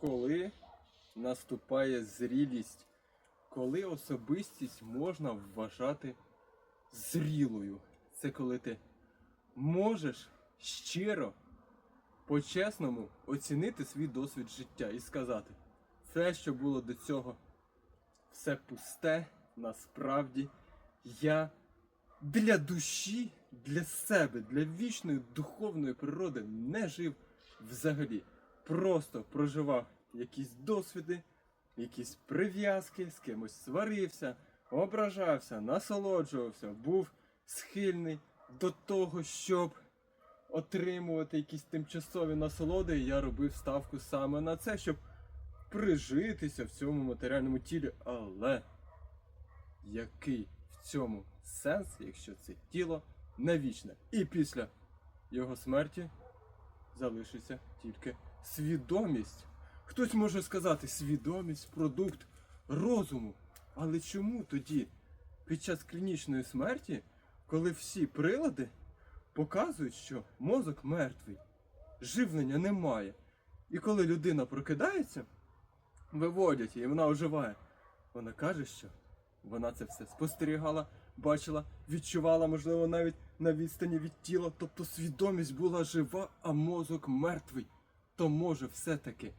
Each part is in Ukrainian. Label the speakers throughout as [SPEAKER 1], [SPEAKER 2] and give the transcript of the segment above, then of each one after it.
[SPEAKER 1] коли наступає зрілість, коли особистість можна вважати зрілою. Це коли ти можеш щиро, по-чесному оцінити свій досвід життя і сказати, все, що було до цього, все пусте, насправді я для душі, для себе, для вічної духовної природи не жив взагалі. Просто проживав якісь досвіди, якісь прив'язки, з кимось сварився, ображався, насолоджувався, був схильний до того, щоб отримувати якісь тимчасові насолоди. І я робив ставку саме на це, щоб прижитися в цьому матеріальному тілі. Але який в цьому сенс, якщо це тіло не вічне? І після його смерті залишиться тільки свідомість. Хтось може сказати, свідомість продукт розуму. Але чому тоді під час клінічної смерті, коли всі прилади показують, що мозок мертвий, живлення немає, і коли людина прокидається, виводять її, вона оживає, вона каже, що вона це все спостерігала, бачила, відчувала, можливо, навіть на відстані від тіла, тобто свідомість була жива, а мозок мертвий. То може все-таки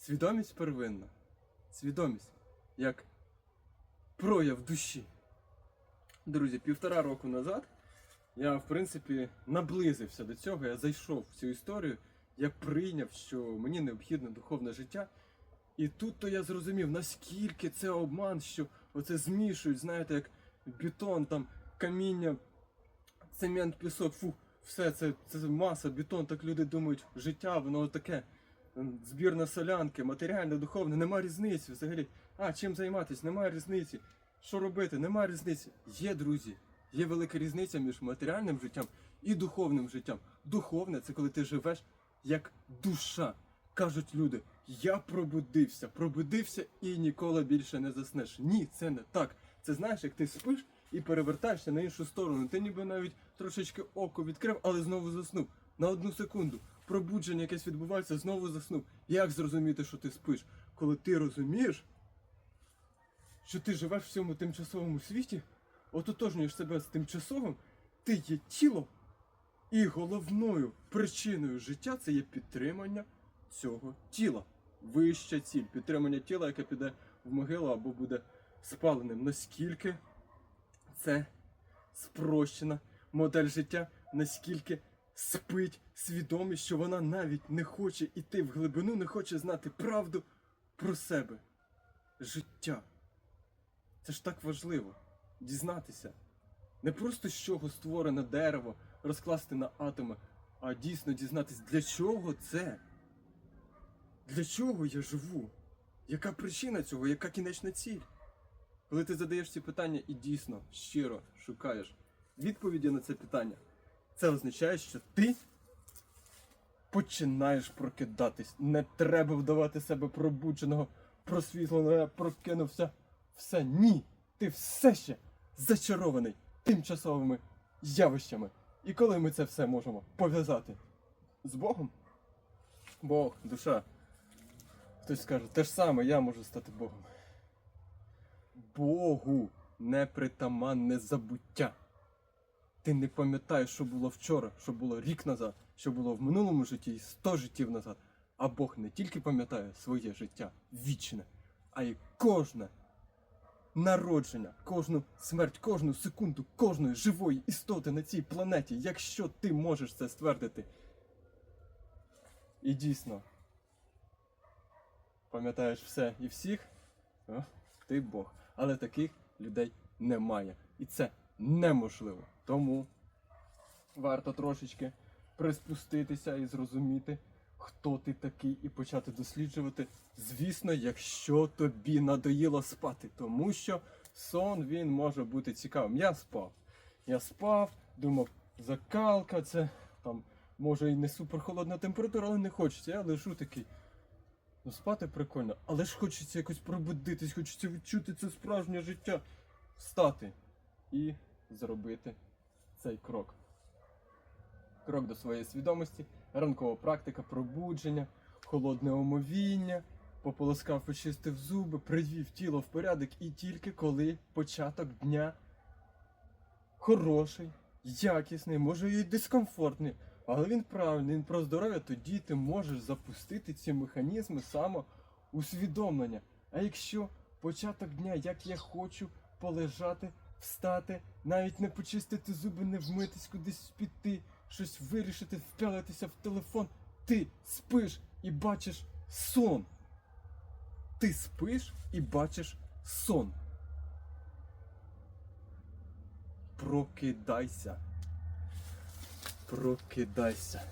[SPEAKER 1] свідомість первинна. Свідомість як прояв душі. Друзі, півтора року назад я, в принципі, наблизився до цього, я зайшов в цю історію, я прийняв, що мені необхідне духовне життя. І тут то я зрозумів, наскільки це обман, що оце змішують, знаєте, як бетон, там каміння, цемент, пісок, фу, все це, це маса, бетон, так люди думають, життя, воно таке. Збірна солянки, матеріальне, духовне, нема різниці взагалі. А, чим займатися? Немає різниці. Що робити? Немає різниці. Є, друзі, є велика різниця між матеріальним життям і духовним життям. Духовне це коли ти живеш як душа. Кажуть люди, я пробудився, пробудився і ніколи більше не заснеш. Ні, це не так. Це знаєш, як ти спиш і перевертаєшся на іншу сторону. Ти ніби навіть трошечки око відкрив, але знову заснув. На одну секунду. Пробудження якесь відбувається, знову заснув. Як зрозуміти, що ти спиш? Коли ти розумієш, що ти живеш в цьому тимчасовому світі, ототожнюєш себе з тимчасовим, ти є тіло, і головною причиною життя це є підтримання цього тіла. Вища ціль, підтримання тіла, яке піде в могилу або буде спаленим. Наскільки це спрощена модель життя, наскільки спить свідомість, що вона навіть не хоче йти в глибину, не хоче знати правду про себе. Життя. Це ж так важливо дізнатися. Не просто з чого створене дерево, розкласти на атоми, а дійсно дізнатися, для чого це? Для чого я живу? Яка причина цього, яка кінечна ціль? Коли ти задаєш ці питання і дійсно щиро шукаєш відповіді на це питання, це означає, що ти починаєш прокидатись. Не треба вдавати себе пробудженого, просвітленого, прокинувся. Все, ні. Ти все ще зачарований тимчасовими явищами. І коли ми це все можемо пов'язати з Богом? Бог, душа. Хтось скаже, те ж саме я можу стати Богом. Богу непритаманне забуття. Ти не пам'ятаєш, що було вчора, що було рік назад, що було в минулому житті і сто життів назад. А Бог не тільки пам'ятає своє життя вічне, а й кожне народження, кожну смерть, кожну секунду, кожної живої істоти на цій планеті, якщо ти можеш це ствердити. І дійсно, пам'ятаєш все і всіх, о, ти Бог. Але таких людей немає. І це неможливо. Тому варто трошечки приспуститися і зрозуміти, хто ти такий, і почати досліджувати. Звісно, якщо тобі надоїло спати, тому що сон він може бути цікавим. Я спав. Я спав, думав, закалка, це там може і не суперхолодна температура, але не хочеться. Я лежу такий. Ну, спати прикольно, але ж хочеться якось пробудитись, хочеться відчути це справжнє життя. Встати і зробити цей крок. Крок до своєї свідомості, ранкова практика, пробудження, холодне омовіння, пополоскав, почистив зуби, привів тіло в порядок і тільки коли початок дня хороший, якісний, може і дискомфортний, але він правильний, він про здоров'я, тоді ти можеш запустити ці механізми самоусвідомлення. А якщо початок дня, як я хочу полежати, встати, навіть не почистити зуби, не вмитись, кудись піти, щось вирішити, впялитися в телефон, ти спиш і бачиш сон. Ти спиш і бачиш сон. Прокидайся. Прокидайся.